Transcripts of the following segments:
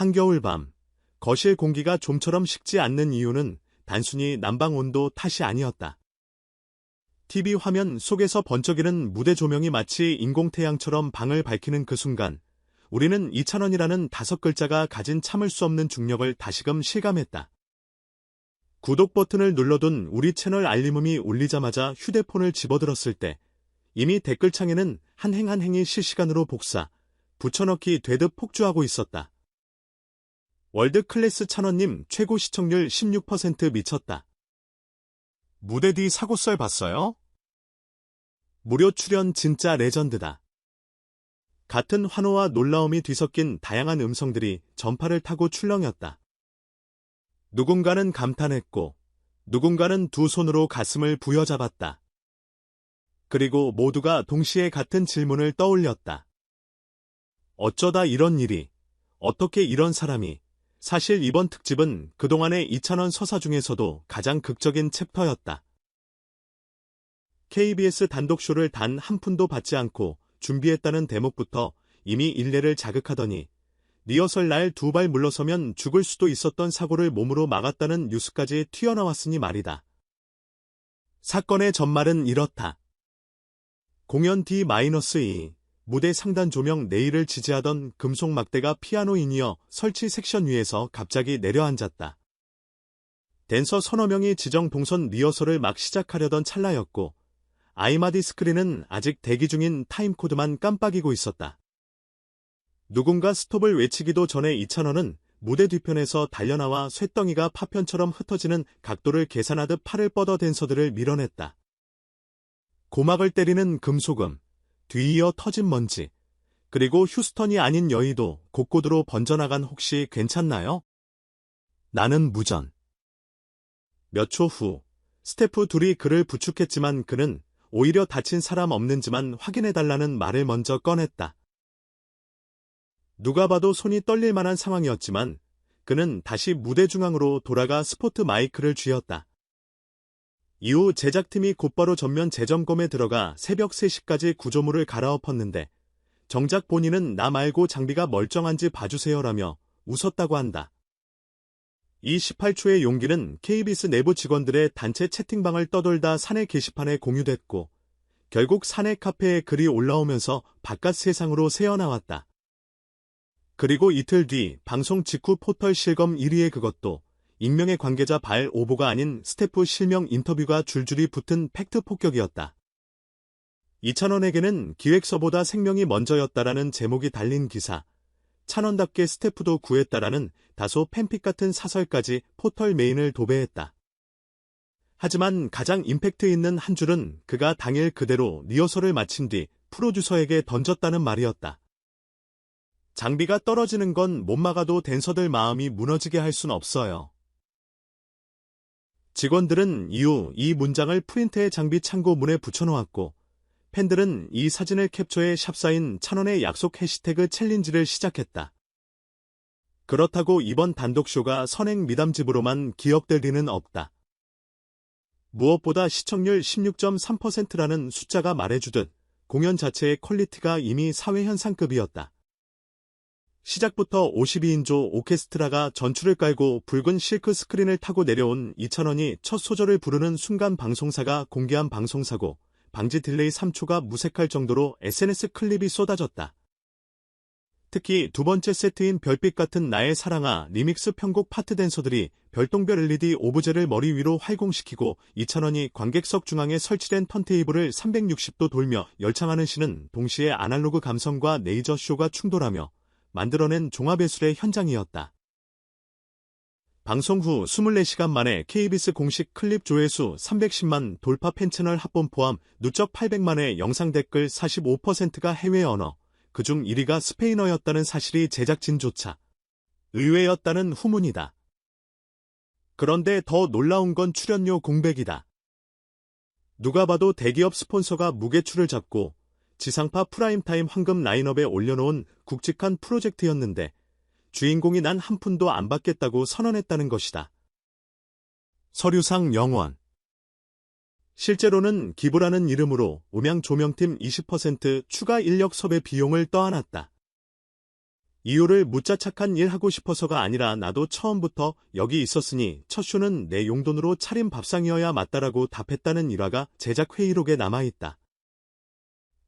한겨울 밤, 거실 공기가 좀처럼 식지 않는 이유는 단순히 난방 온도 탓이 아니었다. TV 화면 속에서 번쩍이는 무대 조명이 마치 인공태양처럼 방을 밝히는 그 순간, 우리는 2,000원이라는 다섯 글자가 가진 참을 수 없는 중력을 다시금 실감했다. 구독 버튼을 눌러둔 우리 채널 알림음이 울리자마자 휴대폰을 집어들었을 때, 이미 댓글창에는 한 행 한 행이 실시간으로 복사, 붙여넣기 되듯 폭주하고 있었다. 월드 클래스 찬원님 최고 시청률 16% 미쳤다. 무대 뒤 사고썰 봤어요? 무료 출연 진짜 레전드다. 같은 환호와 놀라움이 뒤섞인 다양한 음성들이 전파를 타고 출렁였다. 누군가는 감탄했고, 누군가는 두 손으로 가슴을 부여잡았다. 그리고 모두가 동시에 같은 질문을 떠올렸다. 어쩌다 이런 일이, 어떻게 이런 사람이, 사실 이번 특집은 그동안의 이찬원 서사 중에서도 가장 극적인 챕터였다. KBS 단독쇼를 단 한 푼도 받지 않고 준비했다는 대목부터 이미 일례를 자극하더니 리허설 날 두 발 물러서면 죽을 수도 있었던 사고를 몸으로 막았다는 뉴스까지 튀어나왔으니 말이다. 사건의 전말은 이렇다. 공연 D-2 무대 상단 조명 내일을 지지하던 금속 막대가 피아노 인이어 설치 섹션 위에서 갑자기 내려앉았다. 댄서 서너 명이 지정 동선 리허설을 막 시작하려던 찰나였고 아이마디 스크린은 아직 대기 중인 타임코드만 깜빡이고 있었다. 누군가 스톱을 외치기도 전에 이찬원은 무대 뒤편에서 달려나와 쇳덩이가 파편처럼 흩어지는 각도를 계산하듯 팔을 뻗어 댄서들을 밀어냈다. 고막을 때리는 금속음, 뒤이어 터진 먼지, 그리고 휴스턴이 아닌 여의도 곳곳으로 번져나간 혹시 괜찮나요? 나는 무전. 몇 초 후, 스태프 둘이 그를 부축했지만 그는 오히려 다친 사람 없는지만 확인해달라는 말을 먼저 꺼냈다. 누가 봐도 손이 떨릴 만한 상황이었지만 그는 다시 무대 중앙으로 돌아가 스포트 마이크를 쥐었다. 이후 제작팀이 곧바로 전면 재점검에 들어가 새벽 3시까지 구조물을 갈아엎었는데 정작 본인은 나 말고 장비가 멀쩡한지 봐주세요라며 웃었다고 한다. 이 18초의 용기는 KBS 내부 직원들의 단체 채팅방을 떠돌다 사내 게시판에 공유됐고 결국 사내 카페에 글이 올라오면서 바깥 세상으로 새어나왔다. 그리고 이틀 뒤 방송 직후 포털 실검 1위의 그것도 익명의 관계자 발 오보가 아닌 스태프 실명 인터뷰가 줄줄이 붙은 팩트 폭격이었다. 이찬원에게는 기획서보다 생명이 먼저였다라는 제목이 달린 기사, 찬원답게 스태프도 구했다라는 다소 팬픽 같은 사설까지 포털 메인을 도배했다. 하지만 가장 임팩트 있는 한 줄은 그가 당일 그대로 리허설을 마친 뒤 프로듀서에게 던졌다는 말이었다. 장비가 떨어지는 건 못 막아도 댄서들 마음이 무너지게 할 순 없어요. 직원들은 이후 이 문장을 프린트의 장비 창고 문에 붙여놓았고 팬들은 이 사진을 캡처해 샵사인 찬원의 약속 해시태그 챌린지를 시작했다. 그렇다고 이번 단독쇼가 선행 미담집으로만 기억될 리는 없다. 무엇보다 시청률 16.3%라는 숫자가 말해주듯 공연 자체의 퀄리티가 이미 사회현상급이었다. 시작부터 52인조 오케스트라가 전출을 깔고 붉은 실크 스크린을 타고 내려온 이찬원이 첫 소절을 부르는 순간 방송사가 공개한 방송사고 방지 딜레이 3초가 무색할 정도로 SNS 클립이 쏟아졌다. 특히 두 번째 세트인 별빛 같은 나의 사랑아 리믹스 편곡 파트 댄서들이 별똥별 LED 오브제를 머리 위로 활공시키고 이찬원이 관객석 중앙에 설치된 턴테이블을 360도 돌며 열창하는 시는 동시에 아날로그 감성과 네이저 쇼가 충돌하며 만들어낸 종합예술의 현장이었다. 방송 후 24시간 만에 KBS 공식 클립 조회수 310만 돌파 팬채널 합본 포함 누적 800만의 영상 댓글 45%가 해외 언어, 그중 1위가 스페인어였다는 사실이 제작진조차 의외였다는 후문이다. 그런데 더 놀라운 건 출연료 공백이다. 누가 봐도 대기업 스폰서가 무게추를 잡고 지상파 프라임타임 황금 라인업에 올려놓은 굵직한 프로젝트였는데 주인공이 난 한 푼도 안 받겠다고 선언했다는 것이다. 서류상 영원 실제로는 기부라는 이름으로 음향 조명팀 20% 추가 인력 섭외 비용을 떠안았다. 이유를 묻자 착한 일 하고 싶어서가 아니라 나도 처음부터 여기 있었으니 첫 쇼는 내 용돈으로 차린 밥상이어야 맞다라고 답했다는 일화가 제작 회의록에 남아있다.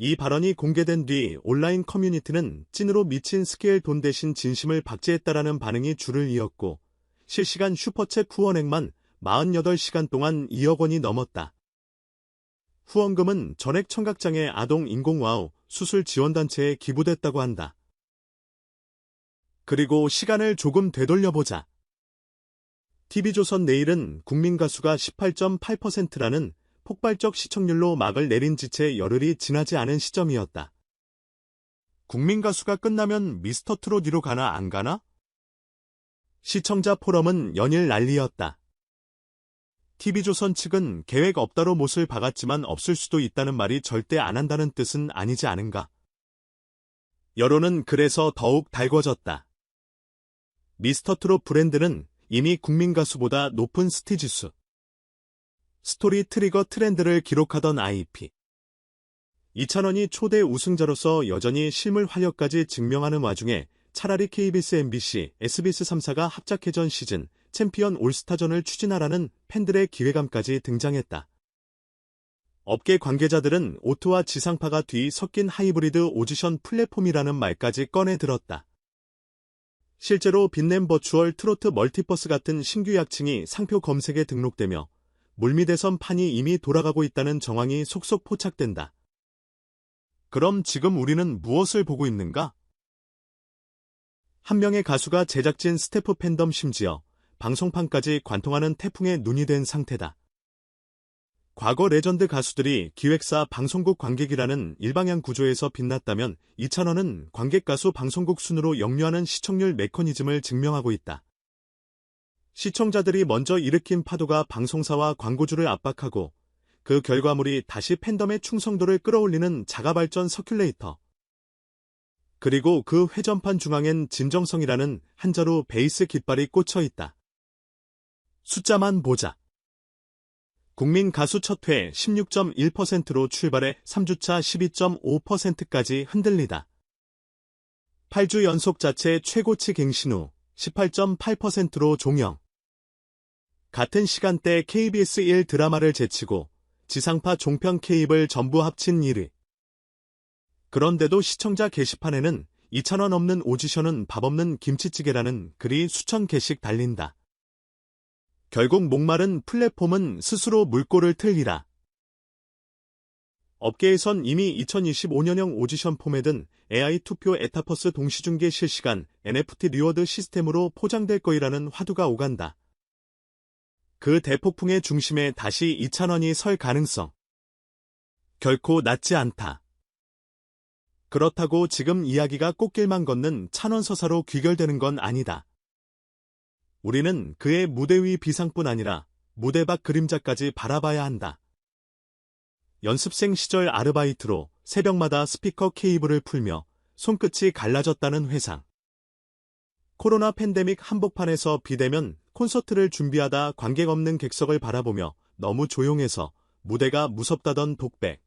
이 발언이 공개된 뒤 온라인 커뮤니티는 찐으로 미친 스케일 돈 대신 진심을 박제했다라는 반응이 줄을 이었고 실시간 슈퍼챗 후원액만 48시간 동안 2억 원이 넘었다. 후원금은 전액 청각장애 아동 인공와우 수술 지원단체에 기부됐다고 한다. 그리고 시간을 조금 되돌려보자. TV조선 내일은 국민 가수가 18.8%라는 폭발적 시청률로 막을 내린 지채 열흘이 지나지 않은 시점이었다. 국민 가수가 끝나면 미스터 트롯2로 가나 안 가나? 시청자 포럼은 연일 난리였다. TV조선 측은 계획 없다로 못을 박았지만 없을 수도 있다는 말이 절대 안 한다는 뜻은 아니지 않은가. 여론은 그래서 더욱 달궈졌다. 미스터 트롯 브랜드는 이미 국민 가수보다 높은 스티지수. 스토리 트리거 트렌드를 기록하던 IP. 이찬원이 초대 우승자로서 여전히 실물 활약까지 증명하는 와중에 차라리 KBS, MBC, SBS 3사가 합작해전 시즌 챔피언 올스타전을 추진하라는 팬들의 기회감까지 등장했다. 업계 관계자들은 오토와 지상파가 뒤 섞인 하이브리드 오디션 플랫폼이라는 말까지 꺼내 들었다. 실제로 빛냄 버추얼 트로트 멀티버스 같은 신규 약칭이 상표 검색에 등록되며 물밑에선 판이 이미 돌아가고 있다는 정황이 속속 포착된다. 그럼 지금 우리는 무엇을 보고 있는가? 한 명의 가수가 제작진 스태프 팬덤 심지어 방송판까지 관통하는 태풍의 눈이 된 상태다. 과거 레전드 가수들이 기획사 방송국 관객이라는 일방향 구조에서 빛났다면 이찬원은 관객 가수 방송국 순으로 역류하는 시청률 메커니즘을 증명하고 있다. 시청자들이 먼저 일으킨 파도가 방송사와 광고주를 압박하고 그 결과물이 다시 팬덤의 충성도를 끌어올리는 자가발전 서큘레이터. 그리고 그 회전판 중앙엔 진정성이라는 한자로 베이스 깃발이 꽂혀 있다. 숫자만 보자. 국민 가수 첫 회 16.1%로 출발해 3주차 12.5%까지 흔들리다. 8주 연속 자체 최고치 갱신 후 18.8%로 종영. 같은 시간대 KBS 1 드라마를 제치고 지상파 종편 케이블 전부 합친 1위. 그런데도 시청자 게시판에는 2,000원 없는 오지션은 밥 없는 김치찌개라는 글이 수천 개씩 달린다. 결국 목마른 플랫폼은 스스로 물꼬를 틀리라. 업계에선 이미 2025년형 오디션 포맷은 AI 투표 에타퍼스 동시중계 실시간 NFT 리워드 시스템으로 포장될 거이라는 화두가 오간다. 그 대폭풍의 중심에 다시 이찬원이 설 가능성. 결코 낮지 않다. 그렇다고 지금 이야기가 꽃길만 걷는 찬원 서사로 귀결되는 건 아니다. 우리는 그의 무대 위 비상뿐 아니라 무대 밖 그림자까지 바라봐야 한다. 연습생 시절 아르바이트로 새벽마다 스피커 케이블을 풀며 손끝이 갈라졌다는 회상. 코로나 팬데믹 한복판에서 비대면 콘서트를 준비하다 관객 없는 객석을 바라보며 너무 조용해서 무대가 무섭다던 독백.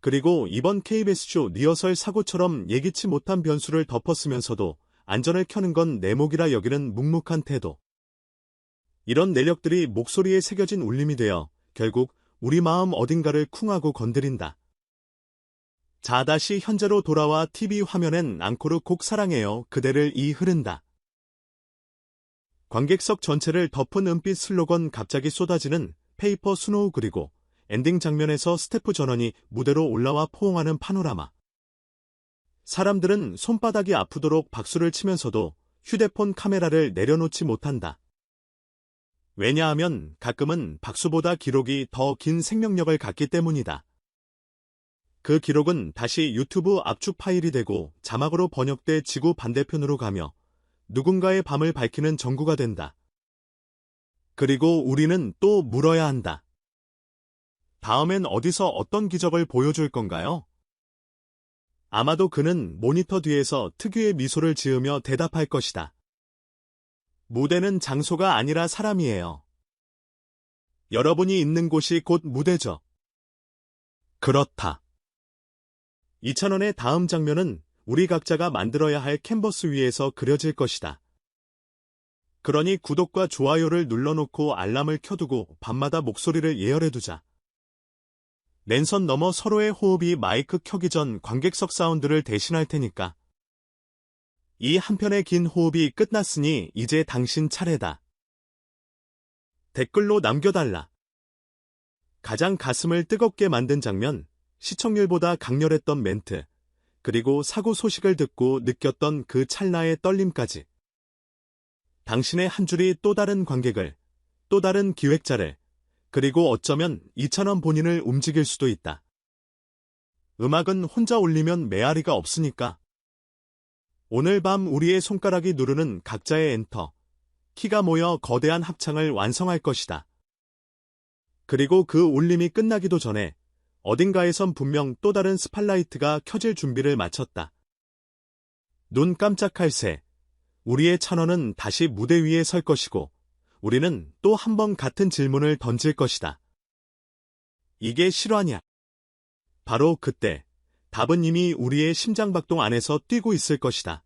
그리고 이번 KBS쇼 리허설 사고처럼 예기치 못한 변수를 덮었으면서도 안전을 켜는 건 내 목이라 여기는 묵묵한 태도. 이런 내력들이 목소리에 새겨진 울림이 되어 결국 우리 마음 어딘가를 쿵하고 건드린다. 자 다시 현재로 돌아와 TV 화면엔 앙코르 곡 사랑해요 그대를 이 흐른다. 관객석 전체를 덮은 은빛 슬로건 갑자기 쏟아지는 페이퍼 스노우 그리고 엔딩 장면에서 스태프 전원이 무대로 올라와 포옹하는 파노라마. 사람들은 손바닥이 아프도록 박수를 치면서도 휴대폰 카메라를 내려놓지 못한다. 왜냐하면 가끔은 박수보다 기록이 더 긴 생명력을 갖기 때문이다. 그 기록은 다시 유튜브 압축 파일이 되고 자막으로 번역돼 지구 반대편으로 가며 누군가의 밤을 밝히는 전구가 된다. 그리고 우리는 또 물어야 한다. 다음엔 어디서 어떤 기적을 보여줄 건가요? 아마도 그는 모니터 뒤에서 특유의 미소를 지으며 대답할 것이다. 무대는 장소가 아니라 사람이에요. 여러분이 있는 곳이 곧 무대죠. 그렇다. 이찬원의 다음 장면은 우리 각자가 만들어야 할 캔버스 위에서 그려질 것이다. 그러니 구독과 좋아요를 눌러놓고 알람을 켜두고 밤마다 목소리를 예열해두자. 랜선 너머 서로의 호흡이 마이크 켜기 전 관객석 사운드를 대신할 테니까. 이 한편의 긴 호흡이 끝났으니 이제 당신 차례다. 댓글로 남겨달라. 가장 가슴을 뜨겁게 만든 장면, 시청률보다 강렬했던 멘트, 그리고 사고 소식을 듣고 느꼈던 그 찰나의 떨림까지. 당신의 한 줄이 또 다른 관객을, 또 다른 기획자를, 그리고 어쩌면 이찬원 본인을 움직일 수도 있다. 음악은 혼자 올리면 메아리가 없으니까. 오늘 밤 우리의 손가락이 누르는 각자의 엔터, 키가 모여 거대한 합창을 완성할 것이다. 그리고 그 울림이 끝나기도 전에 어딘가에선 분명 또 다른 스팔라이트가 켜질 준비를 마쳤다. 눈 깜짝할 새, 우리의 찬원은 다시 무대 위에 설 것이고, 우리는 또 한 번 같은 질문을 던질 것이다. 이게 실화냐? 바로 그때, 답은 이미 우리의 심장박동 안에서 뛰고 있을 것이다.